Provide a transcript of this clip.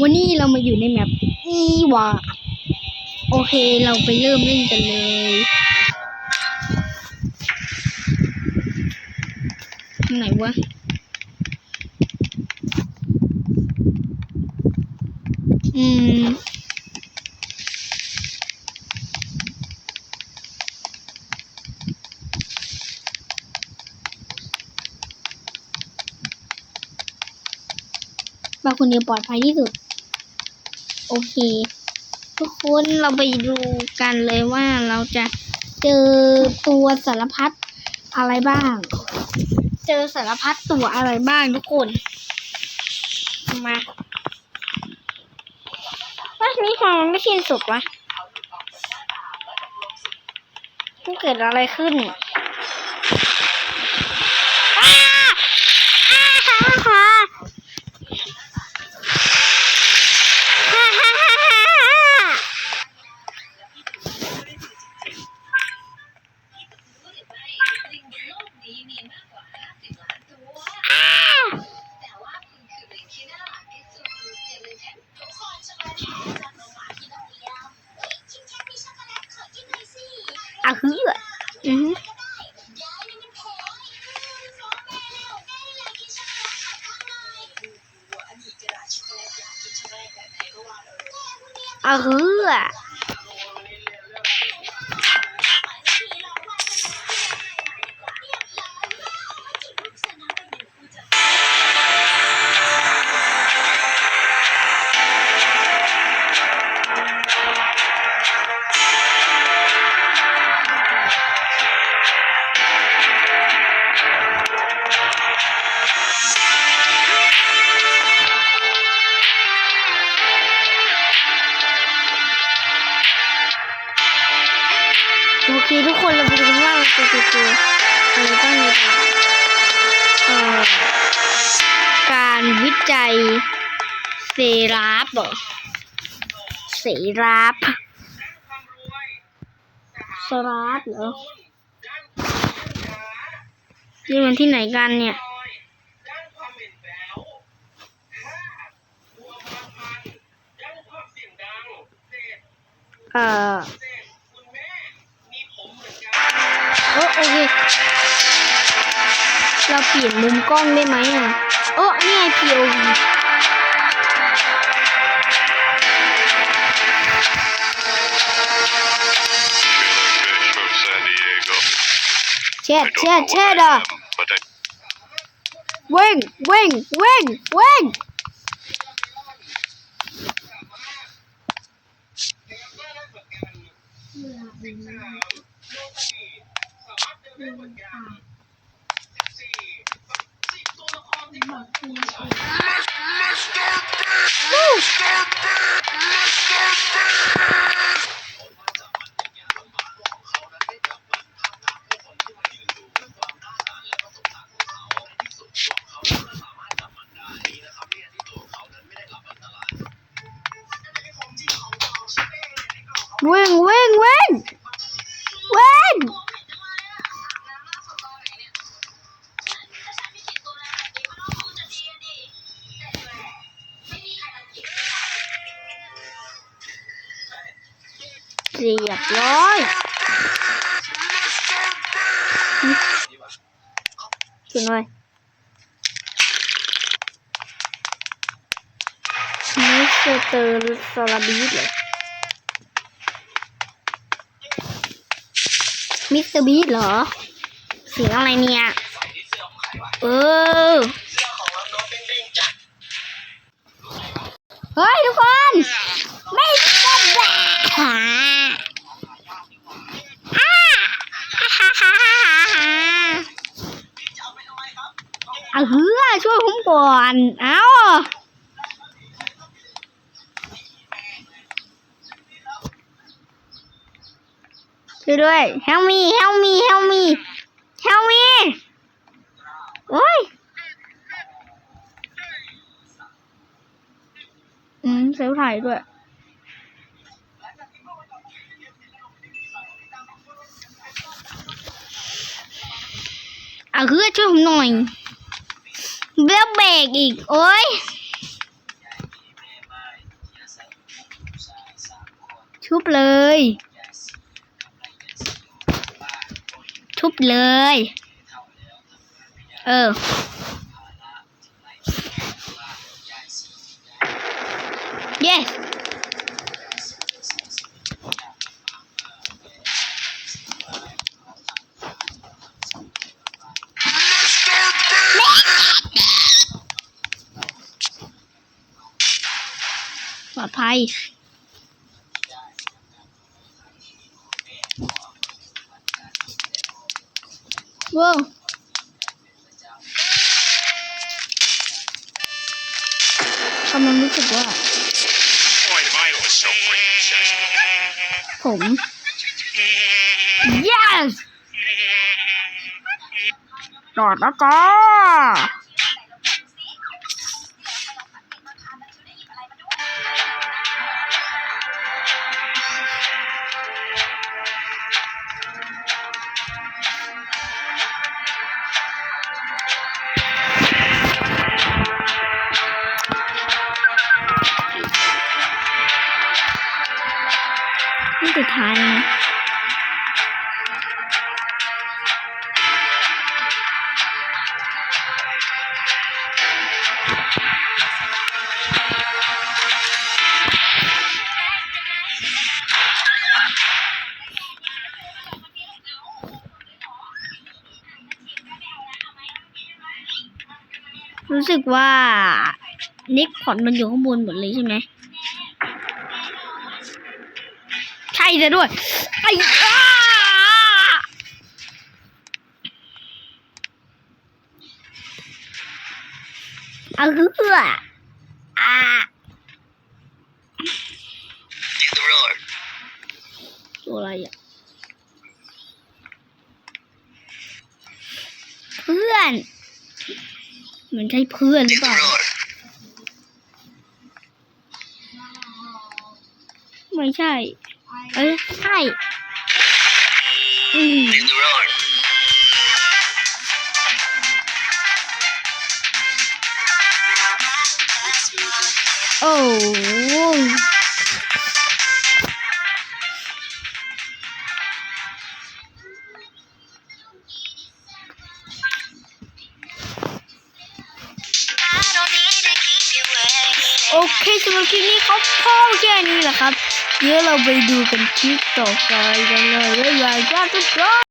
วันนี้เรามาอยู่ในแมปอีวาโอเคเราไปเริ่มเล่นกันเลยทางไหนวะอืม คนเดียวปลอดภัยที่สุด โอเค ทุกคนเราไปดูกันเลยว่าเราจะเจอตัวสารพัดอะไรบ้าง เจอสารพัดตัวอะไรบ้างทุกคนมาว่านี่ทำไมไม่สิ้นสุดวะมันเกิดอะไรขึ้น อะฮืออือหือะฮือ โอเคทุกคนเราไปดูกันว่าเราจะเจอตัวอะไรบ้างในป่าเอ่อการวิจัยเซราฟเหรอเซราฟเซราฟเหรอนี่มันที่ไหนกันเนี่ยเอ่อ เราเปลี่ยนมุมกล้องได้ไหมอะโอ้นี่ไง POV Fish from San Diego. เช็ด I don't เช็ด know เช็ด what I อะ am, but I เว่งเว่งเว่งเว่งเว่งเว่งเว่ง เรียบร้อยถึงเลยมิสเตอร์ซาลาบีเหรอมิสเตอร์บีเหรอ เสียงอะไรเนี่ย เออ เฮ้ย ทุกคน ไม่สบายอ่าฮ่าฮ่าฮ่าฮ่าฮ่า เอาเฮือช่วยผมก่อน เอาช่วยด้วย help me help me help me help me โอ้ยอืมเซลถ่ายด้วยเอาคือช่วยผมหน่อย เบี้ยเบรกอีก โอ้ยชุบเลย ชุบเลย เออ ย ว้าวทำมันรู้สึกว่า ผม yes กอดแล้วก็ รู้สึกว่านิกพอร์ตมันอยู่ข้างบนหมดเลยใช่ไหมใช่ซะด้วยไอ้อ้าเอาเหืออ่า Hit the road. ตัวอะไรอะเพื่อน มันใช่เพื่อนหรือ Hit เป the ล่า road. ไม่ใช่ เอ้ยใช่อืม Hit the road. โอ้โอ เคสำหรับคลิปนี้เขาพ่อแค่นี้แหละครับ เดี๋ยวเราไปดูกันคลิปต่อไปกันเลยบ๊ายบายจ้าทุกคน